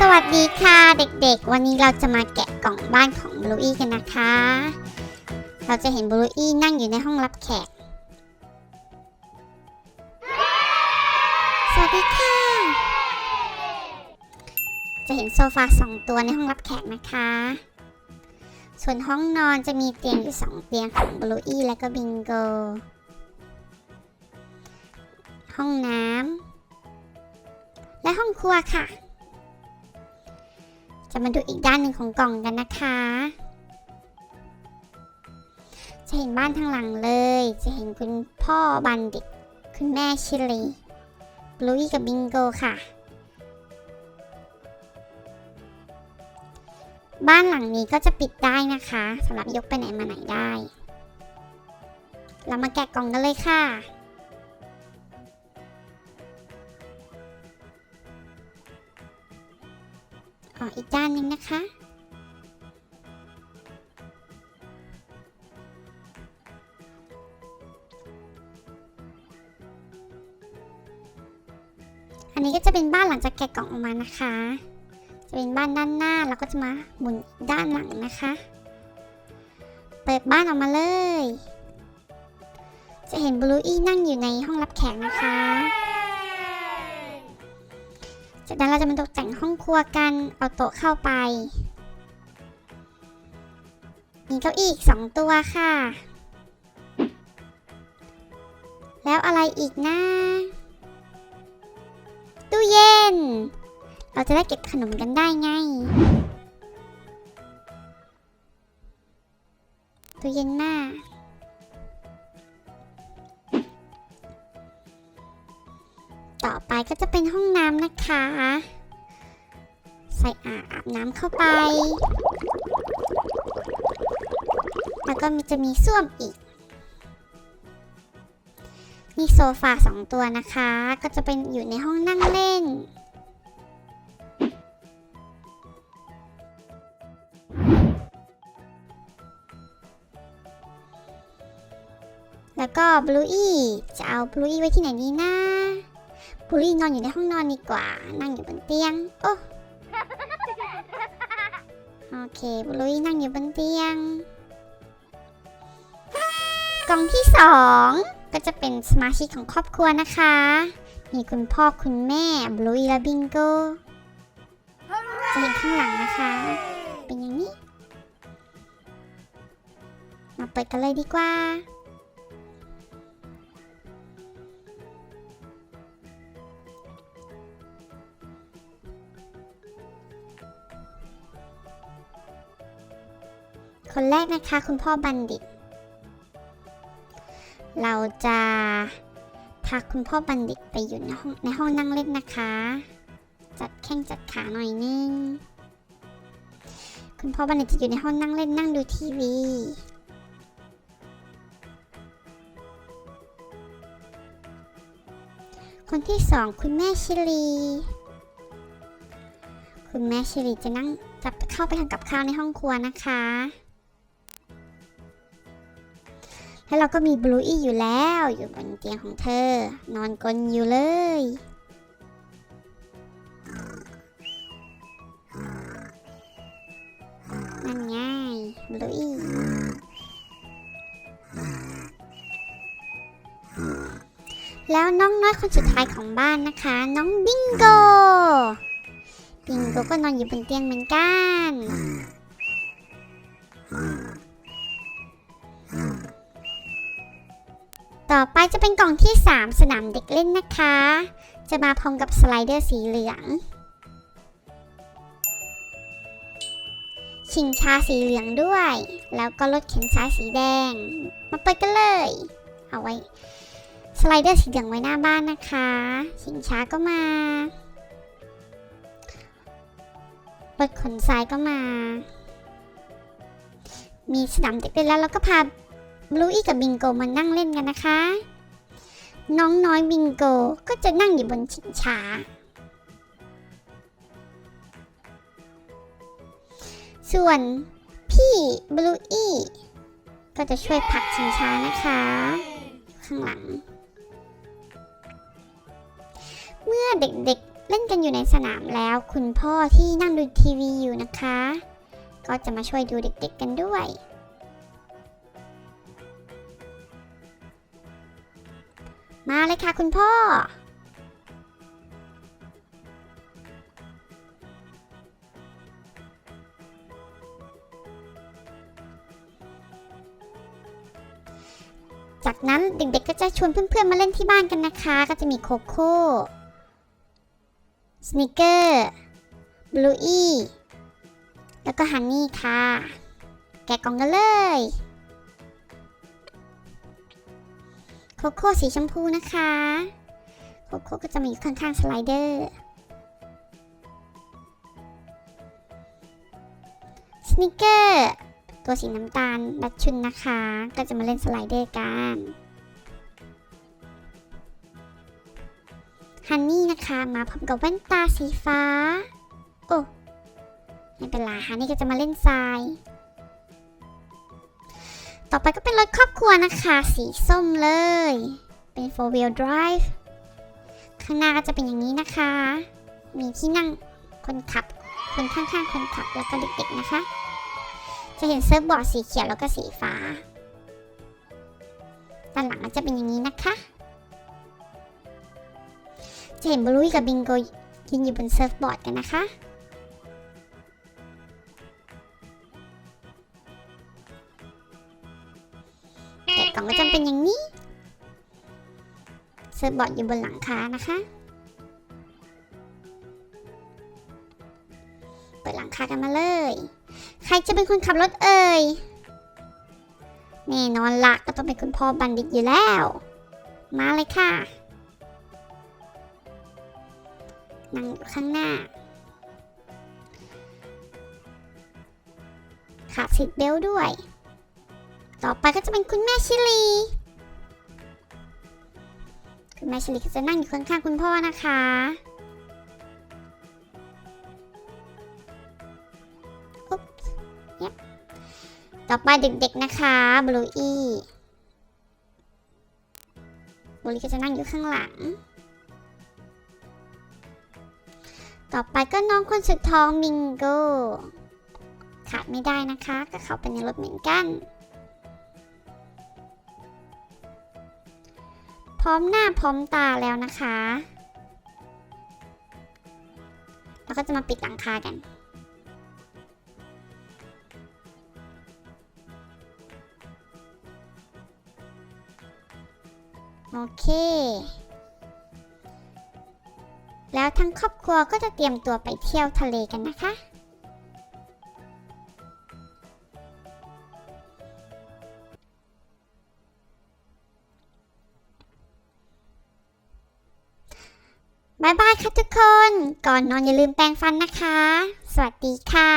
สวัสดีค่ะเด็กๆ วันนี้เราจะมาแกะกล่องบ้านของบลูอี้กันนะคะ เราจะเห็นบลูอี้นั่งอยู่ในห้องรับแขก สวัสดีค่ะ จะเห็นโซฟาสองตัวในห้องรับแขกนะคะ ส่วนห้องนอนจะมีเตียงอยู่สองเตียงของบลูอี้และก็บิงโก ห้องน้ำและห้องครัวค่ะ จะมาดูอีกด้านหนึ่งของกล่องกันนะคะ จะเห็นบ้านทางหลังเลย จะเห็นคุณพ่อบันดิตคุณแม่ชิลีบลูอี้กับบิงโกค่ะ บ้านหลังนี้ก็จะปิดได้นะคะสำหรับยกไปไหนมาไหนได้ เรามาแกะกล่องกันเลยค่ะ อออีกด้านหนึ่งนะคะ อันนี้ก็จะเป็นบ้านหลังจากแกะกล่องออกมานะคะ จะเป็นบ้านด้านหน้าแล้วก็จะมาหมุนด้านหลังนะคะ เปิดบ้านออกมาเลย จะเห็นบลูอี้นั่งอยู่ในห้องรับแขกนะคะ จากนั้นเราจะมาตกแต่งห้องครัวกัน เอาโต๊ะเข้าไป มีเก้าอี้อีกสองตัวค่ะ แล้วอะไรอีกนะตู้เย็น เราจะได้เก็บขนมกันได้ไงตู้เย็นหน้า ไปก็จะเป็นห้องน้ำนะคะ ใส่อ่างอาบน้ำเข้าไป แล้วก็มีจะมีส้วมอีกมีโซฟาสองตัวนะคะ ก็จะเป็นอยู่ในห้องนั่งเล่นแล้วก็บลูอี้จะเอาบลูอี้ไว้ที่ไหนดีนะ บลูอี้นอนอยู่ในห้องนอนดีกว่า นั่งอยู่บนเตียง โอ้ โอเคบลูอี้นั่งอยู่บนเตียง กล่องที่สองก็จะเป็นสมาชิกของครอบครัวนะคะ มีคุณพ่อคุณแม่บลูอีและบิงโกจะเห็นข้างหลังนะคะ เป็นอย่างนี้ มาเปิดกันเลยดีกว่า คนแรกนะคะ คุณพ่อบัณฑิต เราจะพาคุณพ่อบัณฑิตไปอยู่ในห้องในห้องนั่งเล่นนะคะ จัดแข้งจัดขาหน่อยนึง คุณพ่อบัณฑิตจะอยู่ในห้องนั่งเล่นนั่งดูทีวีคนที่สองคุณแม่ชิลี คุณแม่ชิลีจะนั่งจะเข้าไปทำกับข้าวในห้องครัวนะคะ แล้วเราก็มีบลูอี้อยู่แล้วอยู่บนเตียงของเธอ นอนกลนอยู่เลย นั่นไงบลูอี้แล้วน้องน้อยคนสุดท้ายของบ้านนะคะ น้องบิงโกบิงโกก็นอนอยู่บนเตียงเหมือนกัน ต่อไปจะเป็นกล่องที่ 3 สนามเด็กเล่นนะคะ จะมาพร้อมกับสไลเดอร์สีเหลือง ชิงช้าสีเหลืองด้วย แล้วก็รถเข็นซ้ายสีแดง มาเปิดกันเลย เอาไว้ สไลเดอร์สีเหลืองไว้หน้าบ้านนะคะ ชิงช้าก็มารถขนทรายก็มา มีสนามเด็กเล่นแล้วเราก็พาบ ลูอี้กับบิงโกมานั่งเล่นกันนะคะ น้องน้อยบิงโกก็จะนั่งอยู่บนชิงช้า ส่วนพี่บลูอี้ก็จะช่วยผลักชิงช้านะคะ ข้างหลัง เมื่อเด็กๆเล่นกันอยู่ในสนามแล้ว คุณพ่อที่นั่งดูทีวีอยู่นะคะ ก็จะมาช่วยดูเด็กๆกันด้วย มาเลยค่ะคุณพ่อ จากนั้นเด็กๆก็จะชวนเพื่อนๆมาเล่นที่บ้านกันนะคะ ก็จะมีโคโค่สนิเกอร์บลูอี้แล้วก็ฮันนี่ค่ะ แกะกล่องกันเลย โคโค่สีชมพูนะคะโคโค่ก็จะมาอยู่ข้างๆสไลเดอร์สนิเกอร์ตัวสีน้ำตาลดัดชุนนะคะ ก็จะมาเล่นสไลเดอร์กันฮันนี่นะคะมาพร้อมกับแว่นตาสีฟ้า โอ้ไม่เป็นไรฮันนี่ก็จะมาเล่นทราย ต่อไปก็เป็นรถครอบครัวนะคะ สีส้มเลย เป็น four wheel drive ข้างหน้าก็จะเป็นอย่างนี้นะคะ มีที่นั่งคนขับ คนข้างๆ คนขับแล้วก็เด็กๆนะคะ จะเห็นเซิร์ฟบอร์ดสีเขียวแล้วก็สีฟ้า ด้านหลังก็จะเป็นอย่างนี้นะคะ จะเห็นบลูวี่กับบิงโกยืนอยู่บนเซิร์ฟบอร์ดกันนะคะ กล่องก็จะเป็นอย่างนี้เซิร์ฟบอร์ดอยู่บนหลังคานะคะ เปิดหลังคากันมาเลย ใครจะเป็นคนขับรถเอ่ยแน่นอนละก็ต้องเป็นคุณพ่อบัณฑิตอยู่แล้ว มาเลยค่ะ นั่งอยู่ข้างหน้า ขาดสิทธิ์เบลต์ด้วย ต่อไปก็จะเป็นคุณแม่ชิลี คุณแม่ชิลีก็จะนั่งอยู่ข้างๆคุณพ่อนะคะ อุ๊บเย็บต่อไปเด็กๆนะคะบลูอี้บลูอี้ก็จะนั่งอยู่ข้างหลัง ต่อไปก็น้องคนสุดท้องมิงโกขาดไม่ได้นะคะ ก็เขาเป็นในรถเหมือนกัน ร้อมหน้าพร้อมตาแล้วนะคะแล้วก็จะมาปิดหลังคากัน โอเค แล้วทั้งครอบครัวก็จะเตรียมตัวไปเที่ยวทะเลกันนะคะ บายบายค่ะทุกคน ก่อนนอนอย่าลืมแปรงฟันนะคะ สวัสดีค่ะ